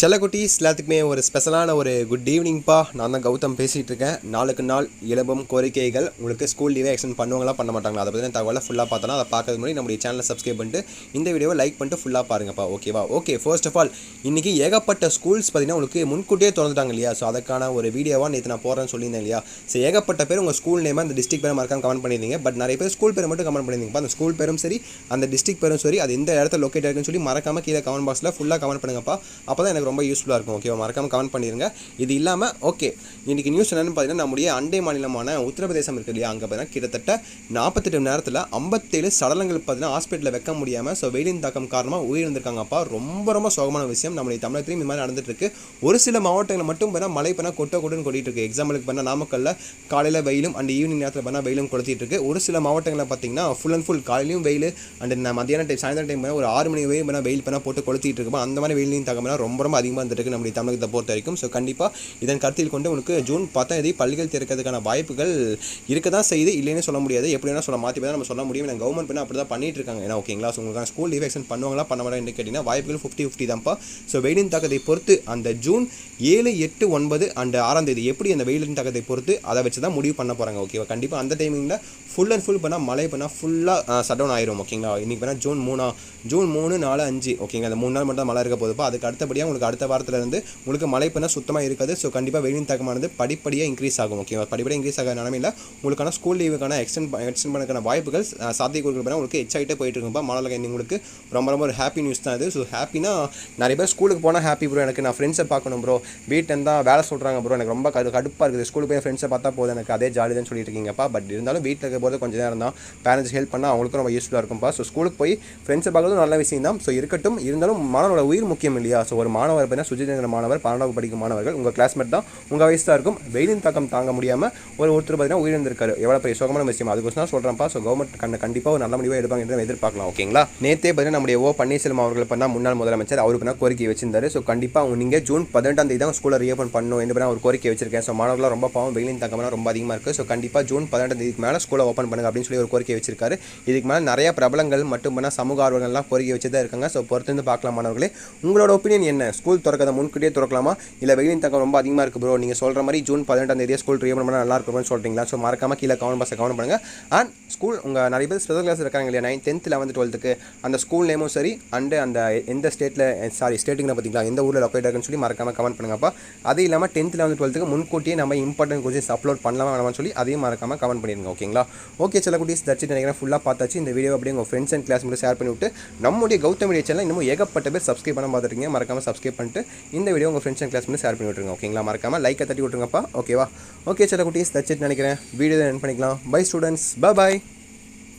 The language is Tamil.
செல்லக்குட்டீஸ் எல்லாத்துக்குமே ஒரு ஸ்பெஷலான ஒரு குட் ஈவினிங்ப்பா நான் தான் கௌதம் பேசிகிட்டு இருக்கேன். நாளுக்கு நாள் இலபம் கோரிக்கைகள். உங்களுக்கு ஸ்கூல் லீவே எக்ஸ்டெண்ட் பண்ணுவாங்களா பண்ண மாட்டாங்களா அதை பற்றின தகவலை ஃபுல்லாக பார்த்தோன்னா அதை பார்க்கறது முன்னாடி நம்முடைய சேனலை சப்ஸ்கிரைப் பண்ணிட்டு இந்த வீடியோவை லைக் பண்ணிட்டு ஃபுல்லாக பாருங்கப்பா ஓகேவா ஓகே ஃபர்ஸ்ட் ஆஃப் ஆல் இன்றைக்கி ஏகப்பட்ட ஸ்கூல்ஸ் பார்த்தீங்கன்னா உங்களுக்கு முன்கூட்டியே திறந்துட்டாங்க இல்லையா? ஸோ அதுக்கான ஒரு வீடியோவாக நேற்று நான் போகிறேன்னு சொல்லியிருந்தேன் இல்லையா? ஸோ ஏகப்பட்ட பேர் உங்கள் ஸ்கூல் நேமாக அந்த டிஸ்ட்ரிக் பேரை மறக்காம கமெண்ட் பண்ணியிருந்தீங்க பட் நிறைய பேர் ஸ்கூல் பேர் மட்டும் கமெண்ட் பண்ணியிருந்தீங்க அந்த ஸ்கூல் பேரும் சரி அந்த டிஸ்ட்ரிக் பேரும் சரி அது எந்த இடத்துல லொக்கேட் இருக்குன்னு சொல்லி மறக்காமல் கீழே கமெண்ட் பாக்ஸில் ஃபுல்லாக கமெண்ட் பண்ணுங்கப்பா. அப்போ தான் எனக்கு ரொம்ப யூஸ்ஃபுல்லாக இருக்கும் ஓகேவா மறக்காமல் கமெண்ட் பண்ணிடுங்க இது இல்லாமல் ஓகே இன்றைக்கி நியூஸ் என்னென்னு பார்த்தீங்கன்னா நம்முடைய அண்டை மாநிலமான உத்தரப்பிரதேசம் இருக்கு இல்லையா? அங்கே பார்த்தீங்கன்னா கிட்டத்தட்ட நாற்பத்தெட்டு மணி நேரத்தில் ஐம்பத்தேழு சடலங்கள் பார்த்தீங்கன்னா ஹாஸ்பிட்டலில் வைக்க முடியாமல் ஸோ வெயிலின் தாக்கம் காரணமாக உயிரிழந்திருக்காங்கப்பா ரொம்ப ரொம்ப சோகமான விஷயம். நம்முடைய தமிழகத்திலையும் இந்த மாதிரி நடந்துட்டுருக்கு. ஒரு சில மாவட்டங்களில் மட்டும் பார்த்தீங்கன்னா மழை பண்ணால் கொட்ட கொட்டுன்னு கொட்டிகிட்டு இருக்கு. எக்ஸாம்பிளுக்கு பண்ணால் நாமக்கல்ல காலையில் வெயிலும் அண்ட் ஈவினிங் நேரத்தில் பண்ணால் வெயிலும் கொளுத்திட்டு இருக்கு. ஒரு சில மாவட்டங்களில் பார்த்தீங்கன்னா ஃபுல் அண்ட் ஃபுல் காலையிலையும் வெயில் அண்ட் மத்தியான டைம் சாயந்தரம் டைம் ஒரு ஆறு மணி வெயில் பண்ணால் வெயில் பண்ணால் போட்டு கொளுத்திட்டு இருக்கப்போ அந்த மாதிரி வெயிலின் தாக்கம் ரொம்ப ரொம்ப அதிகமாக இருந்திருக்கு நம்முடைய தமிழகத்தை பொறுத்த வரைக்கும். ஸோ கண்டிப்பாக இதன் கருத்தில் கொண்டு உனக்கு ஜூன் பத்தாம் தேதி பள்ளிகள் திறக்கிறதுக்கான வாய்ப்புகள் இருக்க தான் செய்யுது. இல்லைன்னு சொல்ல முடியாது. எப்படி வேணால் சொல்ல மாற்றி தான் நம்ம சொல்ல முடியும். ஏன்னா கவர்மெண்ட் பண்ண அப்படி தான் பண்ணிட்டு இருக்காங்க ஏன்னா ஓகேங்களா? ஸோ உங்களுக்கு ஸ்கூல் லீவ் எக்ஸ்டெண்ட் பண்ணுவாங்களா? பண்ண மாட்டாங்கன்னு கேட்டிங்கன்னா வாய்ப்புகள் ஃபிஃப்டி ஃபிஃப்டி தான்ப்பா. ஸோ வெயிலின் தாக்கத்தை பொறுத்து அந்த ஜூன் ஏழு எட்டு ஒன்பது அண்ட் ஆறாம் தேதி எப்படி அந்த வெயிலின் தாக்கத்தை பொறுத்து அதை வச்சு தான் முடிவு பண்ண போகிறாங்க ஓகேவா கண்டிப்பாக அந்த டைமிங்கில் ஃபுல் அண்ட் ஃபுல் பண்ணால் மழை பண்ணால் ஃபுல்லாக சட் டவுன் ஆயிரும். ஓகேங்களா இன்றைக்கி பண்ணால் ஜூன் மூணா ஜூன் மூணு நாலு அஞ்சு. ஓகேங்க அந்த மூணு நாள் மட்டும் மழை இருக்க போதுப்பா அதுக்கு அடுத்தபடியாக உங்களுக்கு அடுத்த வாரத்தில் இருந்து உங்களுக்கு மழை பண்ணால் சுத்தமாக இருக்காது. ஸோ கண்டிப்பாக வெயிலின் தாக்கமானது படிப்படியாக இன்க்ரீஸ் ஆகும் ஓகேவா படிப்படியாக இன்க்ரீஸ் ஆகிற நிலமையில் உங்களுக்கான ஸ்கூல் லீவுக்கான எக்ஸ்டெண்ட் எக்ஸ்டெண்ட் பண்ணக்கான வாய்ப்புகள் சாத்திய சாத்தியக்கூறுகள் உங்களுக்கு உங்களுக்கு ஆகிட்டே போயிட்டு இருக்கும்பா மழை உங்களுக்கு ரொம்ப ரொம்ப ஒரு ஹாப்பி நியூஸ் தான் இது. ஸோ ஹாப்பினா நிறைய பேர் ஸ்கூலுக்கு போனால் ஹாப்பி ப்ரோ எனக்கு நான் ஃப்ரெண்ட்ஸை பார்க்கணும் ப்ரோ வீட்டில் இருந்தால் வேலை சொல்கிறாங்க ப்ரோ எனக்கு ரொம்ப கடு கடுப்பாக இருக்குது. ஸ்கூலுக்கு போய் ஃப்ரெண்ட்ஸை பார்த்தா போதும். எனக்கு அதே ஜாலி தான் சொல்லிட்டு இருக்கீங்கப்பா பட் இருந்தாலும் வீட்டில் இருக்க போது கொஞ்சம் நேரம் தான். பேரண்ட்ஸ் ஹெல்ப் பண்ணால் அவங்களுக்கும் ரொம்ப யூஸ்ஃபுல்லாக இருக்கும்ப்பா ஸோ ஸ்கூலுக்கு போய் ஃப்ரெண்ட்ஸை பார்க்கறது நல்ல விஷயம் தான். ஸோ இருக்கட்டும். இருந்தாலும் மாணவனோட உயிர் முக்கியம் இல்லையா? ஸோ ஒரு மாணவர் பார்த்தீங்கன்னா சுஜிதேந்திர மாணவர் பன்னெண்டாவது படிக்கும் மாணவர்கள் உங்கள் கிளாஸ்மேட் தான். உங்கள் வயசு தான் இருக்கும். வெயிலின் தாக்கம் தாங்க முடியாமல் ஒரு ஒருத்தர் பார்த்தீங்கன்னா உயிரிழந்திருக்காரு. எவ்வளோ பெரிய சோகமான விஷயம்? அதுக்கோசம் தான் சொல்கிறேன்ப்பா ஸோ கவர்மெண்ட் கண்ண கண்டிப்பாக ஒரு நல்ல முடிவாக எடுப்பாங்க என்று எதிர்பார்க்கலாம். ஓகேங்களா நேற்றே பார்த்தீங்கன்னா நம்முடைய ஓ. பன்னீர்செல்வம் அவர்கள் பண்ணால் முன்னாள் முதலமைச்சர் அவருக்கு நான் கோரிக்கை வச்சிருந்தாரு. ஸோ கண்டிப்பாக அவங்க நீங்கள் ஜூன் பதினெட்டாம் தேதி தான் ஸ்கூலை ரீஓப்பன் பண்ணணும் என்று நான் ஒரு கோரிக்கை வச்சிருக்கேன். ஸோ மாணவர்களாக ரொம்ப பாவம். வெயிலின் தாக்கம்லாம் ரொம்ப அதிகமாக இருக்குது ஸோ கண்டிப்பாக ஜூன் பதினெட்டாம் தேதிக்கு மேலே ஸ்கூலை ஓப்பன் பண்ணுங்க அப்படின்னு சொல்லி ஒரு கோரிக்கை வச்சிருக்காரு. இதுக்கு மேலே நிறைய பிரபலங்கள் மட்டும் பண்ணால் சமூக ஆர்வங்கள்லாம் கோரிக்கை வச்சு தான் இருக்காங்க. ஸோ பொறுத்திருந்து பார்க்கலாம் மாணவர்களே. உங்களோட ஒப்பீனியன் என்ன? ஸ்கூல் திறக்கிறத முன்கூட்டியே திறக்கலாமா? இல்லை வெயிலின் தக்கம் ரொம்ப அதிகமாக இருக்குது ப்ரோ நீங்கள் சொல்கிற மாதிரி ஜூன் பதினெட்டாம் தேதியே ஸ்கூல் ரீஓபன் பண்ணால் நல்லா இருக்கும்னு சொல்கிறீங்களா ஸோ மறக்காம கீழே கவனம் பஸ்ஸை கவனம் பண்ணுங்கள் அண்ட் ஸ்கூல் உங்கள் நிறைய பேர் ஸ்பெஷல் கிளாஸ் இருக்காங்க இல்லையா? நைன் டென்த் லெவன்த் டுவெல்த்துக்கு அந்த ஸ்கூல் நேமும் சரி அண்டு அந்த எந்த ஸ்டேட்டில் சாரி eh, ஸ்டேட்டுக்கு பார்த்தீங்களா எந்த ஊரில் லொக்கேட் இருக்குன்னு சொல்லி மறக்காம கமெண்ட் பண்ணுங்கப்பா அது இல்லாமல் டென்த் லெவன்த் டுவெல்த்துக்கு முன்கூட்டியே நம்ம இம்பார்ட்டன்ட் கொஸ்டின்ஸ் அப்லோட் பண்ணலாமா வேணாம்னு சொல்லி அதையும் மறக்காம கமெண்ட் பண்ணிடுங்க ஓகேங்களா? ஓகே சில குட்டீஸ் தச்சு நினைக்கிறேன். ஃபுல்லாக பார்த்தாச்சு. இந்த வீடியோ அப்படியே உங்கள் ஃப்ரெண்ட்ஸ் அண்ட் கிளாஸ் மட்டும் ஷேர் பண்ணிவிட்டு நம்முடைய கௌதம் மீடியா சேனல் இன்னும் ஏகப்பட்ட பேர் சப்ஸ்கிரைப் பண்ண பார்த்துருக்கீங்க. மறக்காம சப்ஸ்கிரைப் பண்ணிட்டு இந்த வீடியோ உங்கள் ஃப்ரெண்ட்ஸ் அண்ட் கிளாஸ் மட்டும் ஷேர் பண்ணி விட்டுருங்க ஓகேங்களா மறக்காம லைக்கை தட்டி விட்டுருங்கப்பா. ஓகேவா ஓகே சில குட்டீஸ் தச்சிட்டு நினைக்கிறேன். வீடியோ என் பண்ணிக்கலாம். By students bye bye